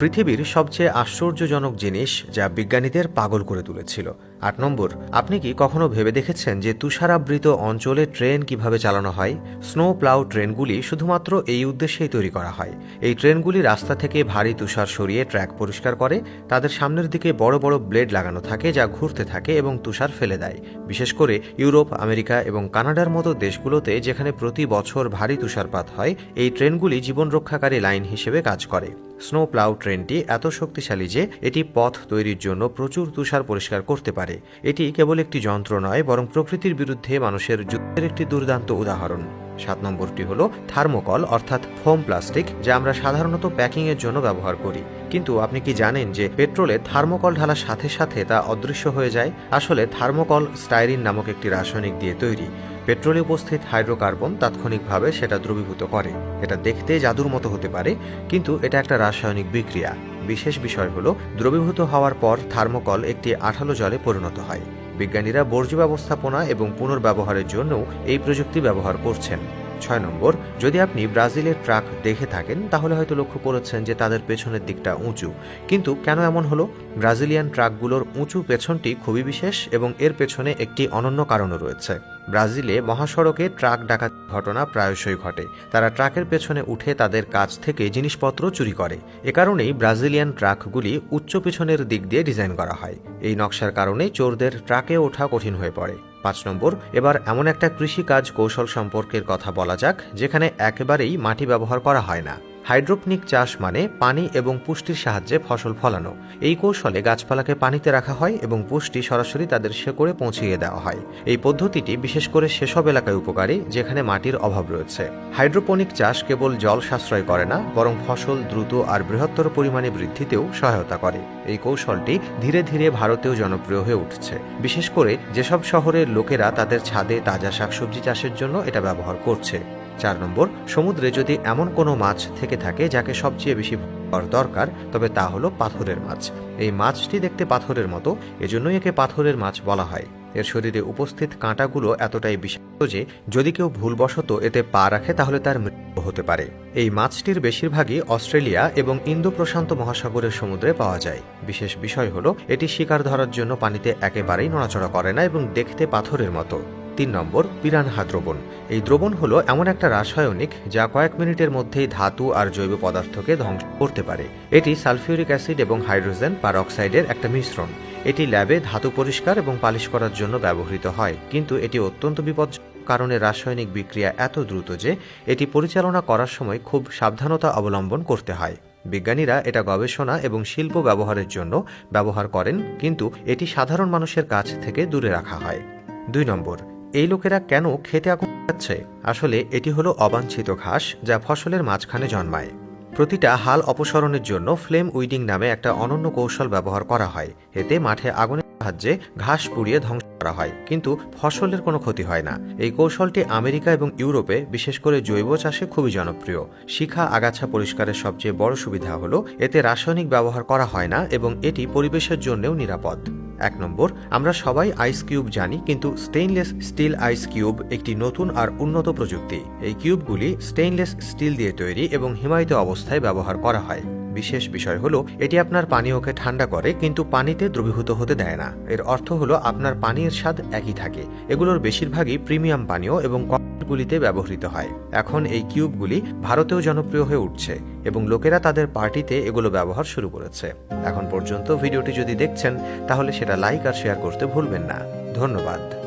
পৃথিবীর সবচেয়ে আশ্চর্যজনক জিনিস যা বিজ্ঞানীদের পাগল করে তুলেছিল। আট নম্বর, আপনি কি কখনো ভেবে দেখেছেন যে তুষারাবৃত অঞ্চলে ট্রেন কীভাবে চালানো হয়? স্নো প্লাউ ট্রেনগুলি শুধুমাত্র এই উদ্দেশ্যেই তৈরি করা হয়। এই ট্রেনগুলি রাস্তা থেকে ভারী তুষার সরিয়ে ট্র্যাক পরিষ্কার করে, তাদের সামনের দিকে বড় বড় ব্লেড লাগানো থাকে যা ঘুরতে থাকে এবং তুষার ফেলে দেয়। বিশেষ করে ইউরোপ, আমেরিকা এবং কানাডার মতো দেশগুলোতে যেখানে প্রতি বছর ভারী তুষারপাত হয়, এই ট্রেনগুলি জীবন রক্ষাকারী লাইন হিসেবে কাজ করে। স্নো প্লাউ ট্রেনটি এত শক্তিশালী যে এটি পথ তৈরির জন্য প্রচুর তুষার পরিষ্কার করতে পারে। এটি কেবল একটি যন্ত্র নয়, বরং প্রকৃতির বিরুদ্ধে মানুষের যুদ্ধের একটি দুর্দান্ত উদাহরণ। সাত নম্বরটি হলো থার্মোকল, অর্থাৎ ফোম প্লাস্টিক, যা আমরা সাধারণত প্যাকিংয়ের জন্য ব্যবহার করি। কিন্তু আপনি কি জানেন যে পেট্রোলে থার্মোকল ঢালার সাথে সাথে তা অদৃশ্য হয়ে যায়? আসলে থার্মোকল স্টাইরিন নামক একটি রাসায়নিক দিয়ে তৈরি। পেট্রোলে উপস্থিত হাইড্রোকার্বন তাৎক্ষণিকভাবে সেটা দ্রবীভূত করে। এটা দেখতে জাদুর মতো হতে পারে, কিন্তু এটা একটা রাসায়নিক বিক্রিয়া। বিশেষ বিষয় হলো, দ্রবীভূত হওয়ার পর থার্মোকল একটি আঠালো জলে পরিণত হয়। বিজ্ঞানীরা বর্জ্য ব্যবস্থাপনা এবং পুনর্ব্যবহারের জন্যও এই প্রযুক্তি ব্যবহার করছেন। ছয় নম্বর, যদি আপনি ব্রাজিলের ট্রাক দেখে থাকেন, তাহলে হয়তো লক্ষ্য করেছেন যে তাদের পেছনের দিকটা উঁচু। কিন্তু কেন এমন হলো? ব্রাজিলিয়ান ট্রাকগুলোর উঁচু পেছনটি খুবই বিশেষ এবং এর পেছনে একটি অনন্য কারণও রয়েছে। ব্রাজিলে মহাসড়কে ট্রাক ডাকাত ঘটনা প্রায়শই ঘটে। তারা ট্রাকের পেছনে উঠে তাদের কাছ থেকে জিনিসপত্র চুরি করে। এ কারণেই ব্রাজিলিয়ান ট্রাকগুলি উচ্চ পেছনের দিক দিয়ে ডিজাইন করা হয়। এই নকশার কারণে চোরদের ট্রাকে ওঠা কঠিন হয়ে পড়ে। পাঁচ নম্বর, এবার এমন একটা কৃষিকাজ কৌশল সম্পর্কের কথা বলা যাক, যেখানে একেবারেই মাটি ব্যবহার করা হয় না। হাইড্রোপনিক চাষ মানে পানি এবং পুষ্টির সাহায্যে ফসল ফলানো। এই কৌশলে গাছপালাকে পানিতে রাখা হয় এবং পুষ্টি সরাসরি তাদের শেকড়ে পৌঁছিয়ে দেওয়া হয়। এই পদ্ধতিটি বিশেষ করে সেসব এলাকায় উপকারী, যেখানে মাটির অভাব রয়েছে। হাইড্রোপনিক চাষ কেবল জল সাশ্রয় করে না, বরং ফসল দ্রুত আর বৃহত্তর পরিমাণে বৃদ্ধিতেও সহায়তা করে। এই কৌশলটি ধীরে ধীরে ভারতেও জনপ্রিয় হয়ে উঠছে। বিশেষ করে যেসব শহরের লোকেরা তাদের ছাদে তাজা শাকসবজি চাষের জন্য এটা ব্যবহার করছে। চার নম্বর, সমুদ্রে যদি এমন কোনো মাছ থেকে থাকে যাকে সবচেয়ে বেশি দরকার, তবে তা হলো পাথরের মাছ। এই মাছটি দেখতে পাথরের মতো, এজন্যই একে পাথরের মাছ বলা হয়। এর শরীরে উপস্থিত কাঁটাগুলো এতটাই বিষাক্ত যে, যদি কেউ ভুলবশত এতে পা রাখে, তাহলে তার মৃত্যু হতে পারে। এই মাছটির বেশিরভাগই অস্ট্রেলিয়া এবং ইন্দো প্রশান্ত মহাসাগরের সমুদ্রে পাওয়া যায়। বিশেষ বিষয় হলো, এটি শিকার ধরার জন্য পানিতে একেবারেই নড়াচড়া করে না এবং দেখতে পাথরের মতো। তিন নম্বর পিরানহা দ্রবণ। এই দ্রবণ হলো এমন একটা রাসায়নিক যা কয়েক মিনিটের মধ্যেই ধাতু আর জৈব পদার্থকে ধ্বংস করতে পারে। এটি সালফিউরিক অ্যাসিড এবং হাইড্রোজেন পারঅক্সাইডের একটা মিশ্রণ। এটি ল্যাবে ধাতু পরিষ্কার এবং পালিশ করার জন্য ব্যবহৃত হয়। কিন্তু এটি অত্যন্ত বিপজ্জনক কারণে রাসায়নিক বিক্রিয়া এত দ্রুত যে এটি পরিচালনা করার সময় খুব সাবধানতা অবলম্বন করতে হয়। বিজ্ঞানীরা এটা গবেষণা এবং শিল্প ব্যবহারের জন্য ব্যবহার করেন, কিন্তু এটি সাধারণ মানুষের কাছ থেকে দূরে রাখা হয়। দুই নম্বর এই লোকেরা কেন খেতে আগুন যাচ্ছে আসলে এটি হলো অবাঞ্ছিত ঘাস যা ফসলের মাঝখানে জন্মায়। প্রতিটা হাল অপসারণের জন্য ফ্লেম উইডিং নামে একটা অনন্য কৌশল ব্যবহার করা হয়। এতে মাঠে আগুনের সাহায্যে ঘাস পুড়িয়ে ধ্বংস করা হয়, কিন্তু ফসলের কোনো ক্ষতি হয় না। এই কৌশলটি আমেরিকা এবং ইউরোপে, বিশেষ করে জৈব চাষে খুবই জনপ্রিয়। শিখা আগাছা পরিষ্কারের সবচেয়ে বড় সুবিধা হলো, এতে রাসায়নিক ব্যবহার করা হয় না এবং এটি পরিবেশের জন্যও নিরাপদ। এক নম্বর, আমরা সবাই আইস কিউব জানি, কিন্তু স্টেইনলেস স্টিল আইস কিউব একটি নতুন আর উন্নত প্রযুক্তি। এই কিউবগুলি স্টেইনলেস স্টিল দিয়ে তৈরি এবং হিমায়িত অবস্থায় ব্যবহার করা হয়। বিশেষ বিষয় হলো, এটি আপনার পানীয়কে ঠান্ডা করে, কিন্তু পানিতে দ্রবীভূত হতে দেয় না। এর অর্থ হলো, আপনার পানীয়ের স্বাদ একই থাকে। এগুলোর বেশিরভাগই প্রিমিয়াম পানীয় এবং গুলিতে ব্যবহৃত হয়। এখন এই কিউবগুলি ভারতেও জনপ্রিয় হয়ে উঠছে এবং লোকেরা তাদের পার্টিতে এগুলো ব্যবহার শুরু করেছে। এখন পর্যন্ত ভিডিওটি যদি দেখছেন, তাহলে সেটা লাইক আর শেয়ার করতে ভুলবেন না। ধন্যবাদ।